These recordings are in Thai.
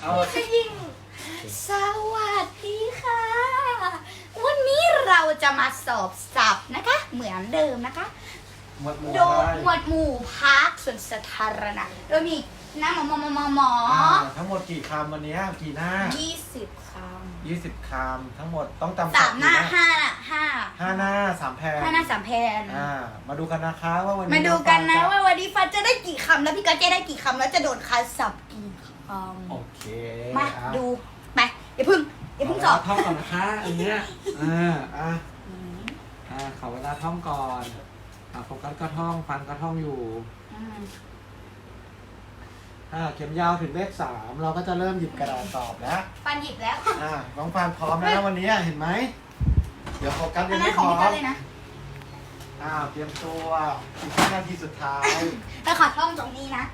เอาพี่ยิงสวัสดีค่ะ วันนี้เราจะมาสอบสับนะคะ เหมือนเดิมนะคะ หมวดหมู่โดอะยไรหมวดหมู่พาร์คส่วนสาธารณะโดยมีหน้าหมอหมอหมอหมอหมออ่าทั้งหมดกี่คำวันนี้กี่หน้ายี่สิบคยี่สิบคำทั้งหมดต้องจำำสามหน้ากี่ห้าห้าห้าหน้าสามแพนห้าหน้าสามแผ่นอ่า มาดูกันนะคะว่าวันนี้มาดูกันนะองฟ้ว่าวันนี้ฟันจะได้กี่คำแล้วพี่ก็จะได้กี่คำแล้วจะโดนคัดสับกี่ค โอเคำมาอะดูไปอย่าเพึ่งอย่าเพึ่งสอบท่องก่อนนะคะอันเนี้ยอ่าอะอ่าขอเวลาท่องก่อนอ่าโฟกัสก็ท่องฟันก็ท่องอยู่อืมอ่าเข็มยาวถึงเลขสามเราก็จะเริ่มหยิบกระดาษตอบแล้วฟันหยิบแล้วอ่าน้องฟานพร้อมแล้วนะวันนี้เห็นไหมเดี๋ยวโฟกัสอัยันงนั้ไม่นพของร้อพี่กัมนเลยนะอ่าเตรียมตัวอีกห้านาทีสุดท้าย แต่ขอท่องตรงนี้นะ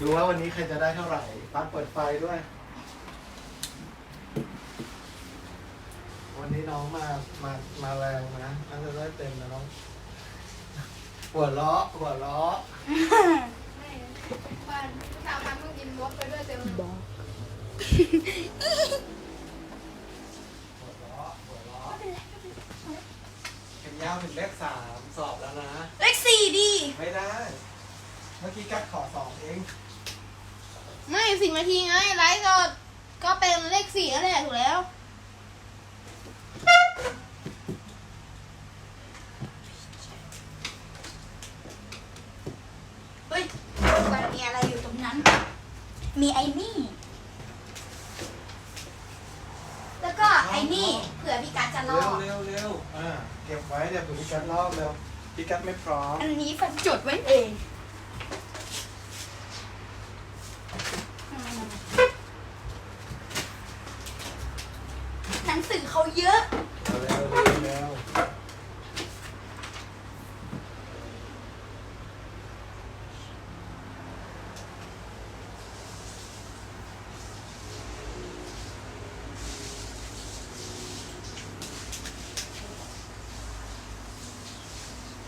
ดูว่าวันนี้ใครจะได้เท่าไหร่ฟานเปิดไฟด้วย วันนี้น้องมา มา มาแรงนะน่าจะได้เต็มนะน้องหัวล้อหัวล้อบ้านสาวพันเพิ่งกินวอกไปด้วยเต็มเลยหัวล้อหัวล้อเข็มยาวถึงเลขสามสอบแล้วนะ เลขสี่ดีไม่ได้ เมื่อกี้กัดขอสองเองไม่สิบนาทีไงไลฟ์สดก็เป็นเลขสี่นั่นแหละถูกแล้ว เฮ้ยมันมีอะไรอยู่ตรงนั้น มีไอ้นี่ แล้วก็ไอ้นี่เผื่อพี่กัดจะลเร็อวกเร็วเร็วอ่าเก็บไว้เดี๋ยวผมพี่กัดลอกเร็วพี่กัดไม่พร้อม อันนี้ฟันจดไว้เอง หนังสือเขาเยอะ เร็วเร็วเร็ว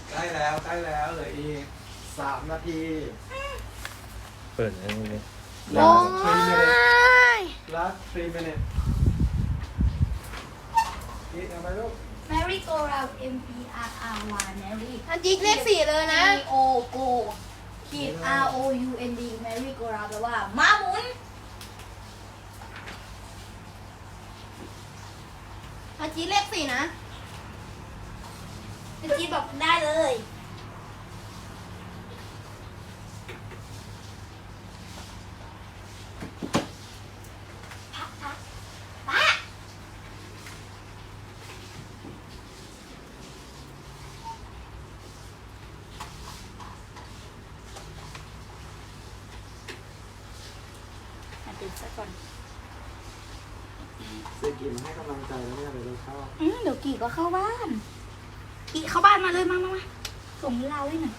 ใกล้แล้วใกล้แล้วเหลืออีก สามนาทีเปิดให้เลย last three minutes last three minutes นี่ทำไมลูก Merry go round M P R R Y Merry อันจิกเลขสี่เลยนะ M O go ขีด R O U N D Merry go round แปลว่าม้าหมุนอันจิกเลขสี่นะเมื่อกี้บอกได้เลย มาดูซะก่อนเซกิมาให้กำลังใจแล้วไม่อะไรเลยเข้าอืมเดี๋ยวกี่ก็เข้าบ้าน กี่เข้าบ้านมาเลยมามามาส่งเราให้หน่อย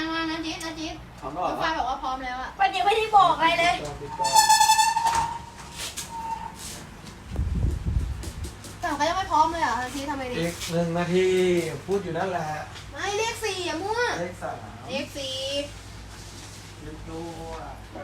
มา อ่ามานะจิกนะจิกพร้อมน้องแล้วฟ้าบอกว่าพร้อมแล้วอะวันยังไม่ได้บอกอะไรเลย แต่เขายังไม่พร้อมเลยอะอันจิกทำไมดิอีกหนึ่งนาทีพูดอยู่นั่นแหละไม่เลขสี่อย่ามั่วเลขสามเลขสี่ยึดตัวอี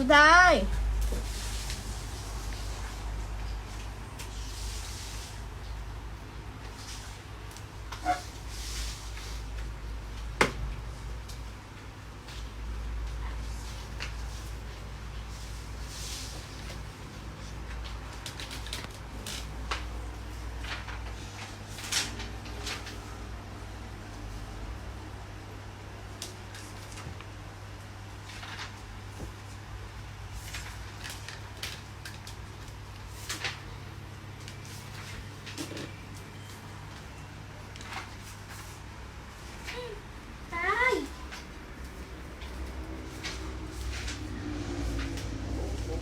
สุดท้าย ตาย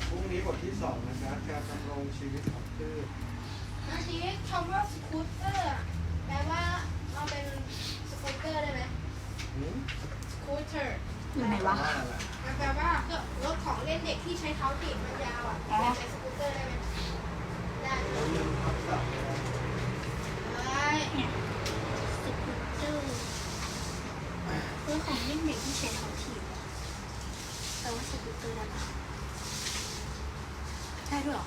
พรุ่งนี้บทที่สองนะครับการดำรงชีวิตของพืช อาชีพคำว่าสกูตเตอร์อะแปลว่าเราเป็นสกูตเตอร์ได้ไหม หืม สกูตเตอร์ อยู่ไหนวะ ว่าล่ะ มันแปลว่าก็รถของเล่นเด็กที่ใช้เท้าถีบมันยาวอะอ๋อเป็นสกูตเตอร์ได้ไหมได้ได้สกูตเตอร์เรื่องของเล่นเด็กที่ใช้เท้าถีบแปลว่าสกูตเตอร์ได้ปะใช่ด้วยเหรอ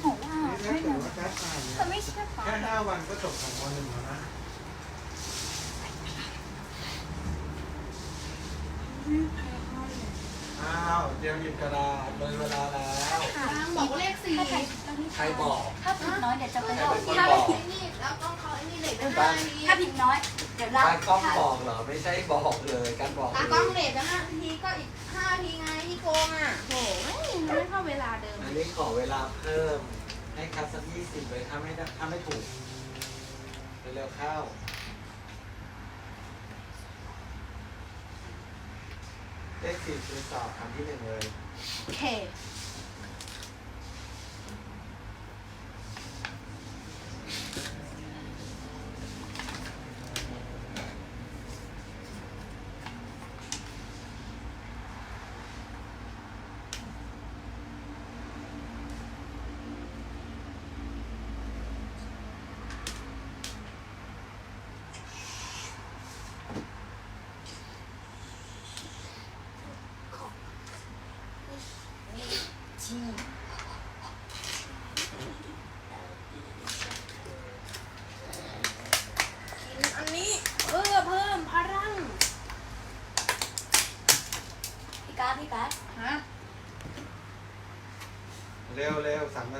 หนูว่าไม่นะว่าการอ่านเนี่ยแต่ไม่ใช่ปะแค่ห้าวันก็จบของมหนึ่งแล้วนะาวเตรียมหยิบกระดาษเลยเวลาแล้ว นางบอกว่าเลขสี่ถ้าใครใครบอกถ้าผิดน้อยเดี๋ยวจะไปลอกใครเป็นคนถ้าบอกไอ้นี่แล้วต้องเขาไอ้นี่เหล็กไปห้าทีถ้าผิดน้อยเดี๋ยวเล่าการกล้องบอกเหรอ ไม่ใช่บอกเลยการบอกตากล้องเหล็กไปห้าทีก็อีกห้าทีไงที่โกงอะโหไม่เข้าเวลาเดิมอันนี้ขอเวลาเพิ่ม ให้คัดสักยี่สิบเลยถ้าไม่ได้ถ้าไม่ถูกเร็วๆเข้า เลขสี่คือตอบคำที่หนึ่งเลย โอเค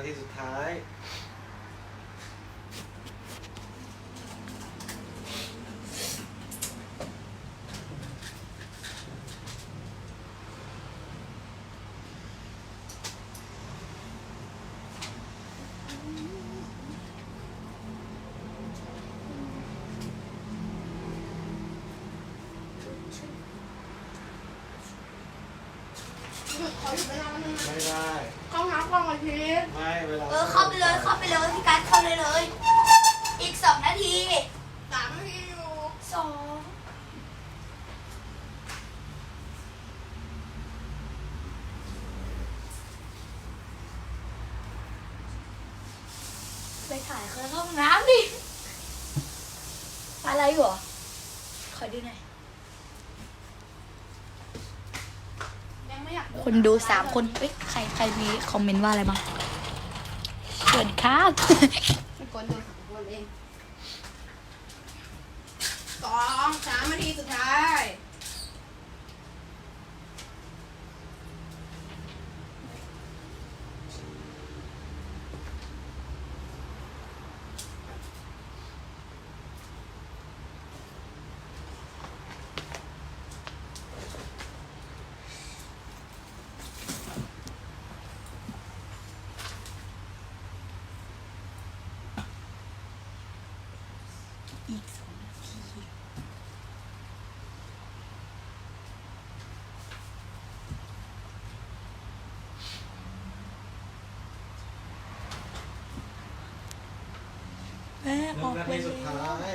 ทีสุดท้าย ไม่ได้ องน้ำกล้องอาทิตย์ไม่เวลาเออเข้าไปเลยเข้าไปเลยพี่การ์ดเข้าเลยเลย อีกสองนาทีสามนาทีอยู่สองไปถ่ายเครื่องห้องน้ำดิ อะไรอยู่เหรอขอดูหน่อย ยังไม่อยาก คนดูสามคนเอ้ยใครใครมีคอมเมนต์ว่าอะไรบ้างเกิดครับ ไม่กดดูสามคนเองสองสามนาทีสุดท้าย ขอบคุณ สุดท้าย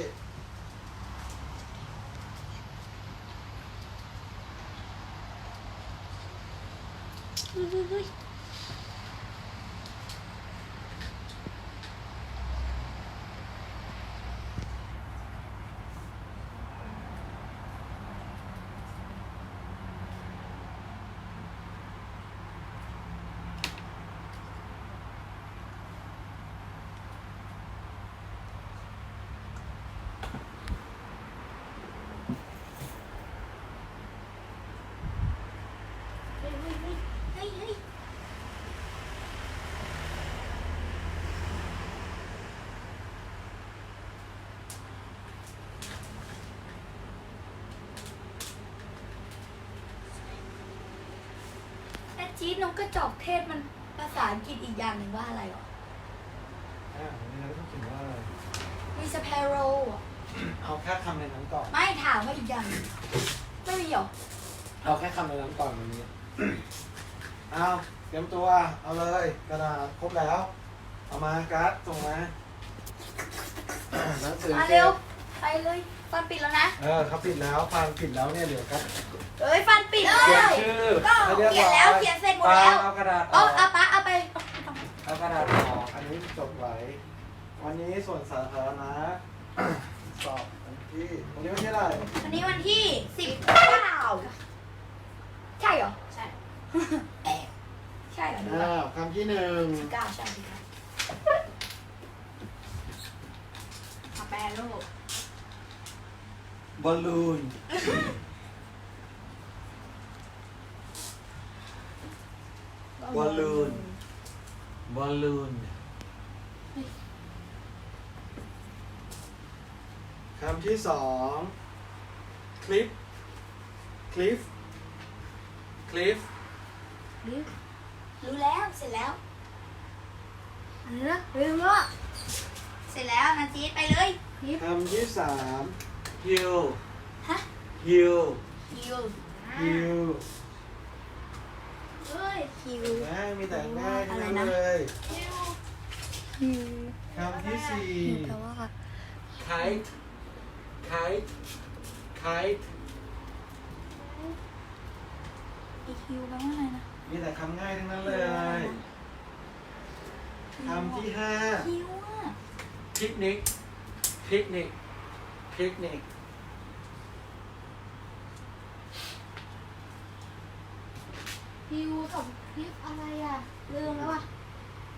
จี๊ดนกกระจอกเทศมันภาษาอังกฤษอีกอย่างหนึ่งว่าอะไรหรอมีสเปโร่เอาแค่คำในนั้นก่อน ไม่ถามว่าอีกอย่างไม่มีหรอเอาแค่คำในนั้นก่อนวันนี้ เอาเตรียมตัว เอาเลยกระดาษครบแล้ว เอามาการ์ดส่งมาหนังสือเร็ว ไปเลยฟันปิดแล้วนะ เออเขาปิดแล้วฟังปิดแล้วเนี่ยเดี๋ยวครับเอ้ยฟันปิดเลเขียนย ชื่อก็ให้รีบเขียนร้อแล้วเขียนเสร็จหมดแล้วฟังเอากระดาษอเอาอกเอาปะเอาไปเอากระดาษออกอันนี้จดไว้ วันนี้ส่วนสาธารณะ สอบวันที่วันนี้วันที่อะไหรวันนี้วันที่สิบเก้าใช่เหรอ ใช่ ใช่เหรอดูอ้าวคำที่หนึ่งสิบเก้าใช่สิบเก้ามาแปลรูป บอลลูน บอลลูน บอลลูน คำที่สอง คลิป คลิป คลิป รู้แล้วเสร็จแล้วอันนี้นะลืมว่าเสร็จแล้วนาจีดไปเลยคำที่สาม ฮิวฮะฮิวฮิวฮิวเฮ้ยฮิวนะมีแต่ง่ายทั้งนั้นอะไรนะเลยฮิวคำที่สี่แปลว่า kite kite kite อีฮิวแปลว่าอะไรนะมีแต่คำง่ายทั้งนั้นเลยคำที่ห้าฮิวอะพิก นิกพิกนิกพิกนิกฮิวกับคลิปอะไรอะลืมแล้วอะ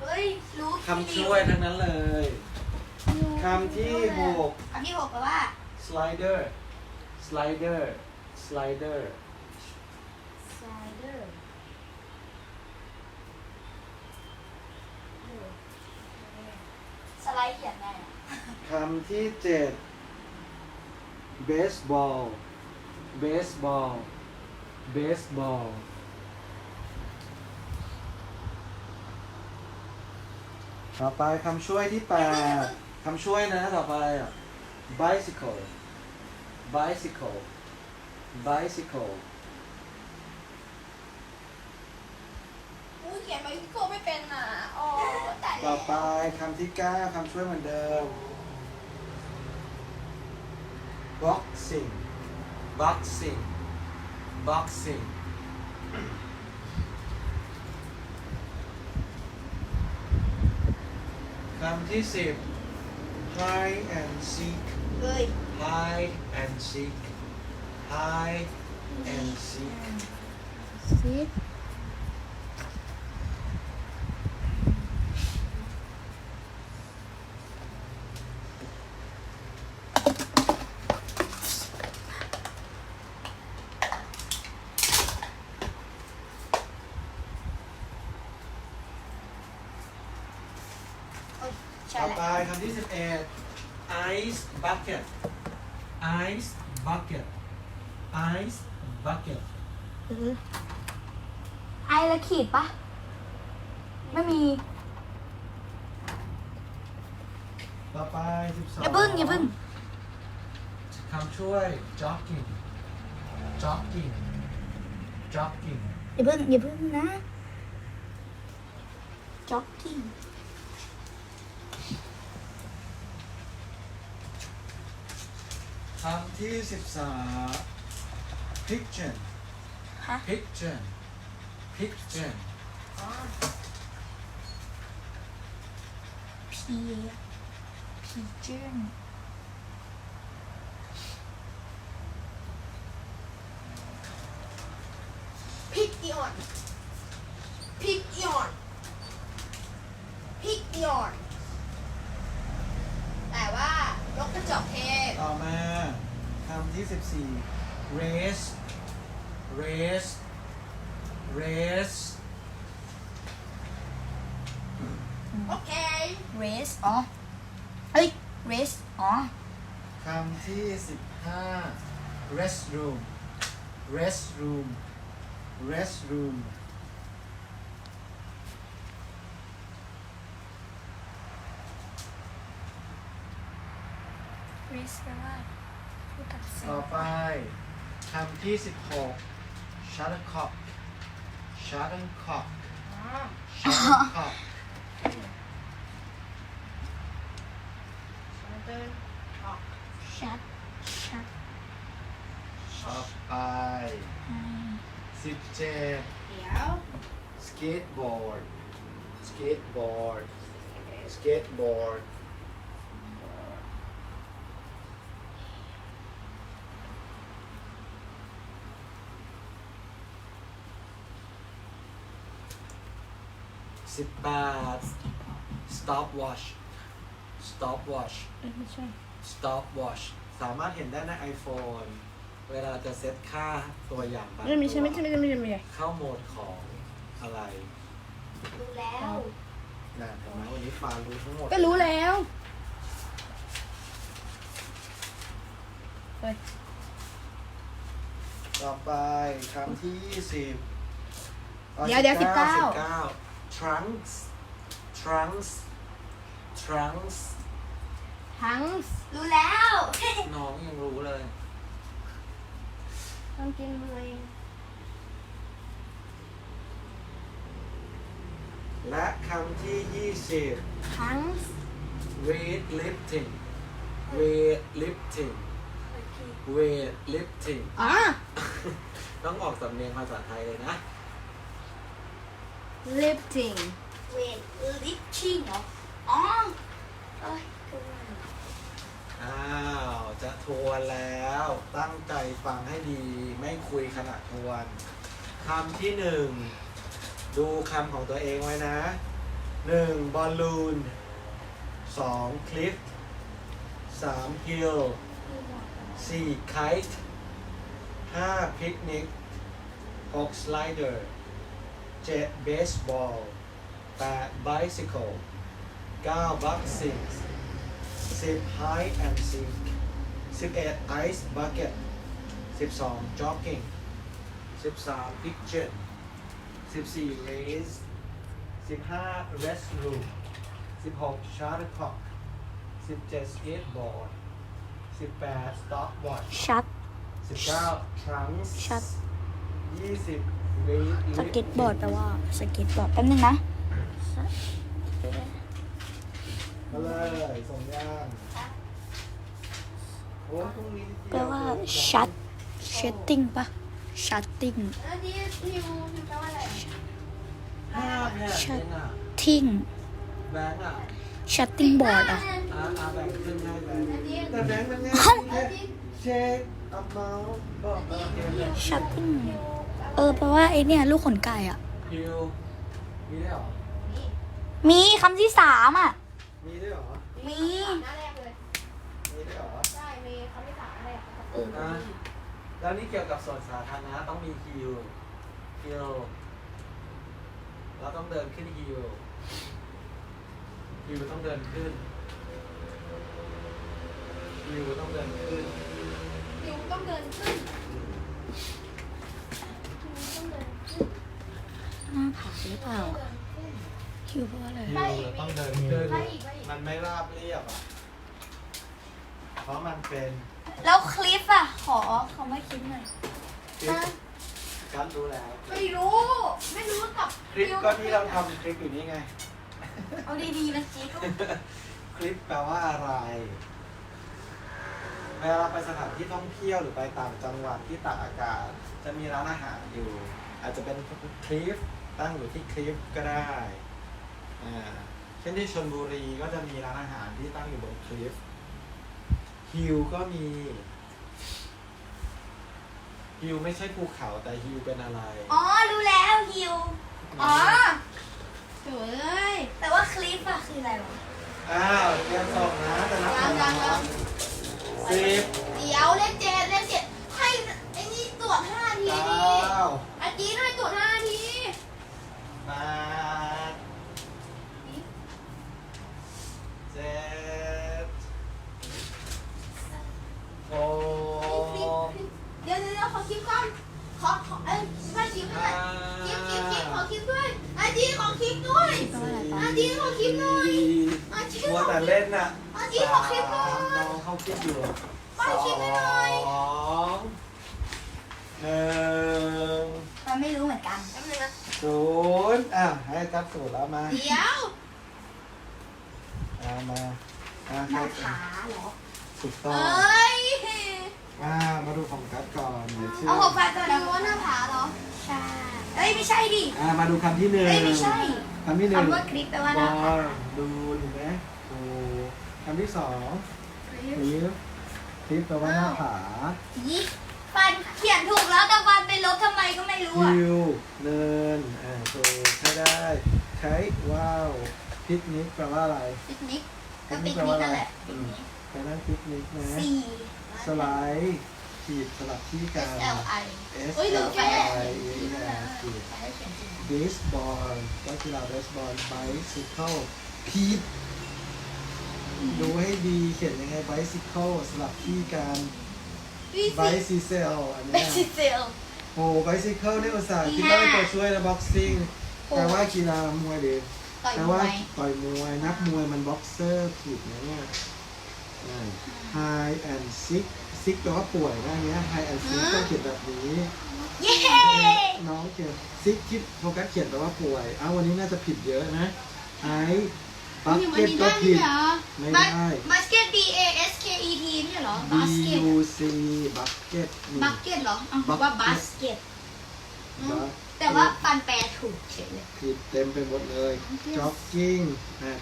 เฮ้ยรู้คำช่วยทั้งนั้นเลยฮิวคำที่หก คำที่หกแปลว่า slider slider slider สไลเดอร์สไลด์เขียนไงอะคำที่เจ็ด baseball baseball baseball ต่อไปคำช่วยที่แปดคำช่วยนะต่อไปอะ bicycle bicycle bicycle อุ้ยเขียนไปโกไม่เป็นอะ อ๋อแต่ต่อไปคำที่เก้าคำช่วยเหมือนเดิม boxing boxing boxing คำที่สิบ hide and seek เฮ้ย hide and seek hide and seek ซิป ใช่ต่อแหไปละคำที่สิบเอ็ด ice bucket ice bucket ice bucket ไอละขีดปะไม่มี ต่อไปสิบสองอย่าพึ่งอย่าพึ่งคำช่วย jogging jogging jogging อย่าพึ่งอย่าพึ่งนะจ็อกกิ้ง คำที่สิบสาม pigeon ฮะ pigeon pigeon พีพีเจน พริกอีออนพริกอีออนพริกอีออนแต่ว่านกกระจอกเทศ ต่อมาคำที่สิบสี่ race race race โอเค เรสอ๋อ เฮ้ยเรสอ๋อ คำที่สิบห้า restroom restroom restroom เร สแปลว่าตัดเส้นต่อไปคำที่ 16 shuttlecock shuttlecock อ๋อ shuttlecock มันเดินออกชัดชัดต่อไป17 เดี๋ยว skateboard skateboard skateboard สิบแปด stopwatch stopwatch เอ้ยไม่ใช่ stopwatch สามารถเห็นได้ใน iPhone เวลาจะเซตค่าตัวอย่างบางไม่ใช่ตัวไม่ใช่ไม่ใช่ไม่ใช่ไม่ใช่เข้าโหมดของอะไรดูแล้วนะเห็นไหมวันนี้ฟารู้ทั้งหมดก็รู้แล้วเฮ้ยต่อไปคำที่ยี่สิบเดี๋ยวเดี๋ยวสิบเก้า สิบเก้า trunks trunks trunks ทั้งรู้แล้ว น้องยังรู้เลย ต้องกินเลยและคำที่ยี่สิบทั้ง weightlifting weightlifting weightlifting อ๋อ ต้องออกสำเนียงภาษาไทยเลยนะ lifting เวทลิฟชิ่งเหรอ อ๋อเอ้ยคืออ้าว จะทวนแล้ว ตั้งใจฟังให้ดี ไม่คุยขณะทวนคำที่หนึ่ง ดูคำของตัวเองไว้นะหนึ่งบอลลูนสองคลิฟสามฮิลสี่ไคท์ห้าพิกนิกหกสไลเดอร์ เจ็ดเบสบอลแปดไบซิเคิลเก้าบัคซิ่ง สิบ hide and seek สิบเอ็ด ice bucket สิบสอง jogging สิบสาม picture สิบสี่ race สิบห้า restroom สิบหก shuttlecock สิบเจ็ด skateboard สิบแปด stopwatch ชัด สิบเก้า trunks ชัด ยี่ สิบ weight สเก็ตบอร์ดแปลว่าสเก็ตบอร์ดแป๊บนึงนะมาเลยส่งย่างโอ้ยพรุ่งนี้เดียแปลว่าชัด shutting ปะ shutting แล้วนี่นิวนิวแปลว่าอะไรภาพเนี่ยชัดเองอะ ting แบงค์อะ shutting board อะอาอาแบ่งขึ้นให้แบงค์แต่แบงค์มันง่าย เอ้าแค่เช็คอัพเมาส์บอกโอเคเลย shutting เออแปลว่าไอเนี่ยลูกขนไก่อะ ฮิวมีได้วยเหรอ มีคำที่สามอะ มีด้วยเหรอ มี หน้าแรกเลยมีด้วยเหรอใช่มีคำที่สามแรกเอออะแล้วนี่เกี่ยวกับส่วนสาธารณะต้องมีฮิวฮิวเราต้องเดินขึ้นฮิวฮิวต้องเดินขึ้นฮิวต้องเดินขึ้นนิวต้องเดินขึ้นนิวต้องเดินขึ้น หน้าผากหรือเปล่าเดินขึ้นคิวเพราะอะไรฮิวเราต้องเดินขึ้นไปอีกไปอีกมันไม่ราบเรียบอะ เพราะมันเป็นแล้วคลิปอะขอคำว่าคลิปหน่อยคลิปกัดรู้แล้วไม่รู้ ไม่รู้กับคลิปก็ที่เราทำคลิปอยู่นี่ไง เอาดีๆนะจิ๊บคลิปแปลว่าอะไรเวลาเราไปสถานที่ท่องเที่ยวหรือไปต่างจังหวัดที่ตากอากาศ จะมีร้านอาหารอยู่ อาจจะเป็นคลิป ตั้งอยู่ที่คลิปก็ได้ อ่า เช่นที่ชลบุรีก็จะมีร้านอาหารที่ตั้งอยู่บนคลิปฮิลก็มีฮิลไม่ใช่ภูเขาแต่ฮิลเป็นอะไร อ๋อ รู้แล้วฮิว อ๋อเฮ้ย แต่ว่าคลิปอะคืออะไรวะ อ้าวเตรียมส่งนะจะนับยังยังยัง สิบเดี๋ยวเลขเจ็ดเลขเจ็ดให้ไอ้นี่ตรวจห้าทีเก้นี่าอาจีนให้ตรวจห้าที แปดเจ็ดหกเดี๋ยวเดี๋ยวเดี๋ยวขอคลิปก่อน ขอขอเอ้ยไม่คลิปด้วยคลิปคลิปคลิปขอคลิปด้วยอาจีขอคลิปด้วยอาจีขอคลิปหน่อยอาจีมัวแต่เล่นน่ะอาจีขอคลิปหน่อยน้องเขาคิดอยู่ไปป้ายคลิปให้หน่อยสองหนึ่งมันไม่รู้เหมือนกันแป๊บนึงนะ ศูนย์อะให้ตัดศูนย์แล้วมาเดี๋ยวอ่ามาอ่าหใครน้าผาเหรอถูกเอต้อง้ย อ่ามาดูของกัดก่อนเดี๋ยวชื่อเอาหกแปดตัวดูนี้ว่าหน้าผาเหรอ ใช่เอ้ยไม่ใช่ดิ อ่ามาดูคำที่หนึ่งเอ้ยไม่ใช่คำที่หนึ่งคำว่าคลิปแปลว่าบหน้าอผาลดูถูกไหมดูคำที่สองคลิปคลิปแปลว่าหน้าผายี่ ฟันเขียนถูกแล้วแต่ฟันไปลบทำไมก็ไม่รู้อะคิวเนินอ่าถูกใช้ได้ ใช้ว้าวพิกนิกแปลว่าอะไรปิกนิกก็ปิกนิกนั่นแหละปิกนิกไปนั่งพิกนิกนะสี่ สไลด์ขีดสลับที่กัน L I S เอ้ย L ลืม I แก้ขีดใช้เขียนจริงเบสบอลก็กีฬาเบสบอลไบซิเคิลพีทดูให้ดีเขียนยังไงไบซิเคิลสลับที่กันวิ ไบสิซิเซลอันเบเนี้ยสิเซล โอ้ไบซิเคิลนี่อุตส่าห์ที่คิดว่าเป็นห้าตัวช่วยนะบ็อกซิ่งโอ้ แปลว่ากีฬามวยหรือต่อยแปลมว่าวยต่อยมวย นักมวยมันบ็อกเซอร์ผิดนะเนี่ยไฮแอนซิกซิกแปลว่าป่วยนะเนี้ยไฮแอนซิกต้องเขียนแบบนี้ เย้ น้องเขียนซิกที่โฟกัสเขียนแปลว่าป่วย อ้าววันนี้น่าจะผิดเยอะนะไอบักนี่มันเก็ตมีก็ได้ผินี่ดเหรอ ไม่บัสได้ บัสเกต B A S K E T ไม่ใช่เหรอ B บัสเกต U C บักเก็ตนี่ บักเก็ตเหรออ้าว Bucket ว่าบัสเกตบักแต่ว่าปันแปลถูกเฉยเลย ผิดเต็มไปหมดเลยจ็อกกิ้ง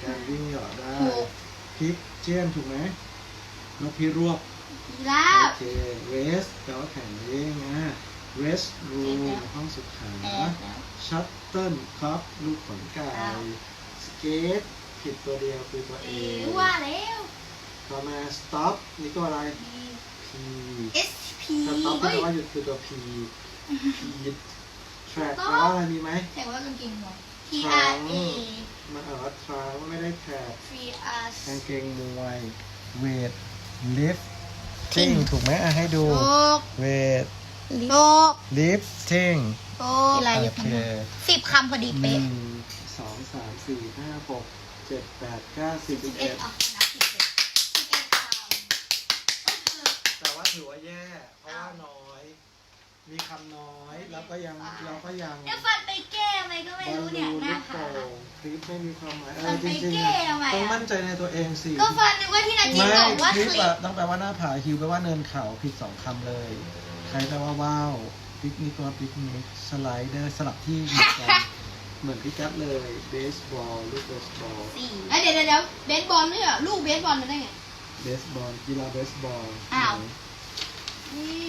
การวิ่งเหยาะได้ถูก พิกเจียนถูกไหมนกพิรวบลาโอบเค rest แปลว่าแข่งวิ่งนะ rest room ห้องสุขาแอดแล้ว shuttle ครับ ลูกขนไก่อ้าว skate ผิดตัวเดียวคือตัวเอ A อว่าแล้ว ต่อมา stop นี่ตัวอะไร P S P ถ้า stop แปลเอ้ยว่าหยุดคือตัว P P track แปลว่าอะไรมีไหมแต่ว่ากางเกงมวย T ครั้ R ง A มันอ่านว่า track ไม่ได้ track T R กางเกงมวย weight lift ทิ้งถูกไหมอะให้ดู weight โลก lifting โลกกีฬาโอเยอะเคสิบคำพอดีหเป๊ะ นึ่งสองสามสี่ห้าหก เจ็ดแปดเก้าสิบสิบเอ็เอ็ดดอะนับสิบเอ็ดสิบเอ็ดคำแต่ว่าถือว่าแย่ เพราะว่าน้อย มีคำน้อย แล้วก็ยังเราก็ยังเนี่ยฟันไปแก้ไหมก็ไม่รู้เนี่ยหน้าบอลผาลูนลูกโป่งคลิปไม่มีความหมายเอมัอนจไปริงแก้ทำไมๆต้องอะมั่นใจในตัวเองสิก็ฟันนึกว่าที่นาจีไม่บอกว่าคคลิลิปปอะต้องแปลว่าหน้าผาฮิวแปลว่าเนินเขาผิดสองคำเลย ใครแปลว่าว้าวปิกนิกว่าปิกนิกสไลเดอร์สลับที่เหมือนกัน เหมือนพี่กัดเลยเบสบอลลูกเบสบอลสี่เอ้ยเดี๋ยวเดี๋ยวเดี๋ยวเบสบอลเนี่ยลูกเบสบอลมันได้ไง เบสบอลกีฬาเบสบอลอ้าว นี่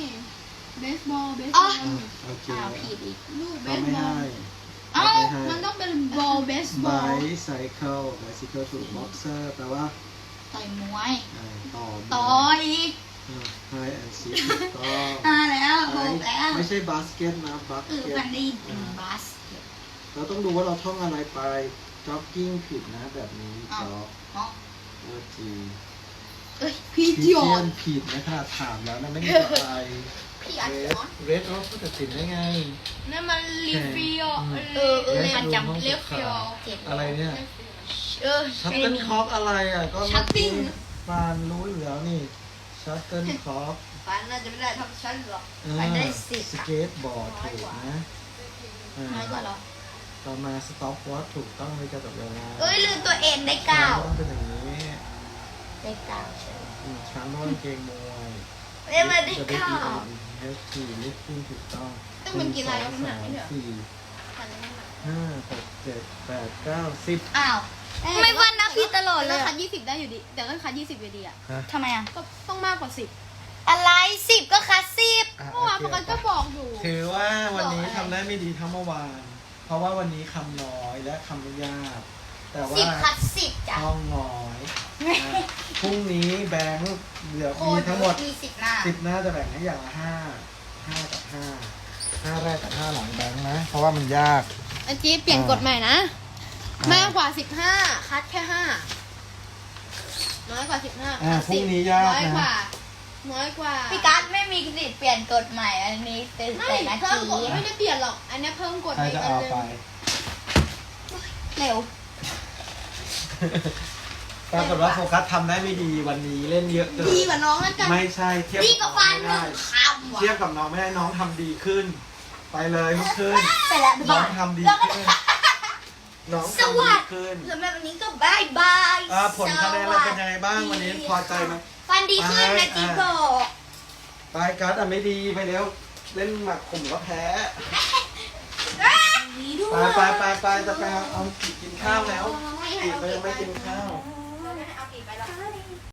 เบสบอลเบสบอ๋ออลอะโอเคอ้าวผิดอีกลูกเบก็สไม่บอให้ลเอ้าไม่ให้มันต้องเป็นบอลเบสบไบอลไซเคิลไบซิเคิลถูกบ็อกเซอร์แปลว่าต่อยมวยอ่าต่อต่ออีกไฮแอนซีถูกต้องอ่าแล้วถูกแล้วไม่ใช่บาสเกตนะบัสคือเกตมันได้ยินเป็นบาส เกตเราต้องดูว่าเราท่องอะไรไปจ็อกกิ้งผิดนะแบบนี้อ้าวจ็อกอ๋อโอทีเอ้ยพีพีเจียเจียนนผิดนะขนาดถามแล้วนะไม่มีตัวอะไรพี่อัดเรเนาะดเรดออฟก็ตัดสินได้ไงนั่นมันลิฟิโออืมเออเออเลมันฟจำเล็เล็บบเฟียวเจ็บอะไรเนี่ยเออชัตเทรเตินลนิ่งคอกอะไรอะก็ชัตติ้งฟานรู้อยู่แล้วนี่ชัตเติลคอกฟันน่าจะไม่ได้ทำชั้นหรอกอ่าฟันได้สิบสเกตบอร์ดถูกนะอ่าน้อยกว่าเหรอ ต่อมาสต็อปวอทถูกต้องในการจับเวลาเอ้ยลืมตัวเองได้เก้าต้องเป็นอย่างนี้ได้เก้าใช่อืมช้างนวดเกงมวยเอ้ยมาได้เก้าเอสทีลิฟติ้งถูกต้องต้องเป็นกีฬาหยงกสน้ำหนักองไม่ใช่เหรอสี่ห้าหกเจ็ดแปดเก้าสิบอ้าวไม่ฟันนับผิดตลอดเลแต่ยก็อะคัดยี่สิบได้อยู่ดีแต่ก็คัดยี่สิบอยู่ดีอะทำไมอะก็ต้องมากกว่าสิบอะไรสิบก็คัดสิบอะเมื่อวานโอปเคกติก็บอกอยู่ ถือว่าวันนี้บอกอะไรทำได้ไม่ดีเท่าเมื่อวานเพ ราะว่าวันนี้คำน้อยและคำไม่ยาก แต่ว่าสิบคัดสิบจ้ะท่องน้อยอะพรุ่งนี้แบงค์เหลือโคมีตรทั้งหมดมีสิบหน้า สิบหน้าจะแบ่งให้อย่างละห้าห้ากับห้าห้าแรกกับห้าหลังแบงค์นะ เพราะว่ามันยากอาจีเปลี่ยนกฎใหม่นะมากกว่าสิบห้าคัดแค่ห้าน้อยกว่าสิบห้าอ่าพรุ่งนี้ยากน้อยนะกว่า น้อยกว่าพี่กัสไม่มีสิทธิ์เปลี่ยนกฎใหม่อันนี้เป็นไม่แต่นาเพิ่มทีกฎไม่ได้เปลี่ยนหรอก อันเนี้ยเพิ่มกฎใครไปจะอันเอานึงไป เร็ว ปรากฏว่าโฟกัสทำได้ไม่ดีวันนี้เล่นเยอะเกินดีกว่าน้องแล้วกันไม่ใช่เทียบดีกกัว่าบฟันน้องหไม่นึ่ได้งคำว่ะเทียบกับน้องไม่ได้น้องทำดีขึ้น ไปเลยลุกขึ้นไปแล้วน้บ๊าองยบายทำดีแล้วก็ขึ้น น้องสทำวัดีสดีขึ้นสำหรับวันนี้ก็บายบายอ่าผลคะแนนเราเป็นยังไงบ้างวันนี้พอใจไหม ฟันดีขึ้นไปนะจีอะบอกไปการ์ดอะไม่ดีไปเร็วเล่นหมักข่มก็แพ้ดีด้วไปยไปไปไปจะไปเอาเอากินข้าวแล้วกินไปยังไม่กินข้าว ว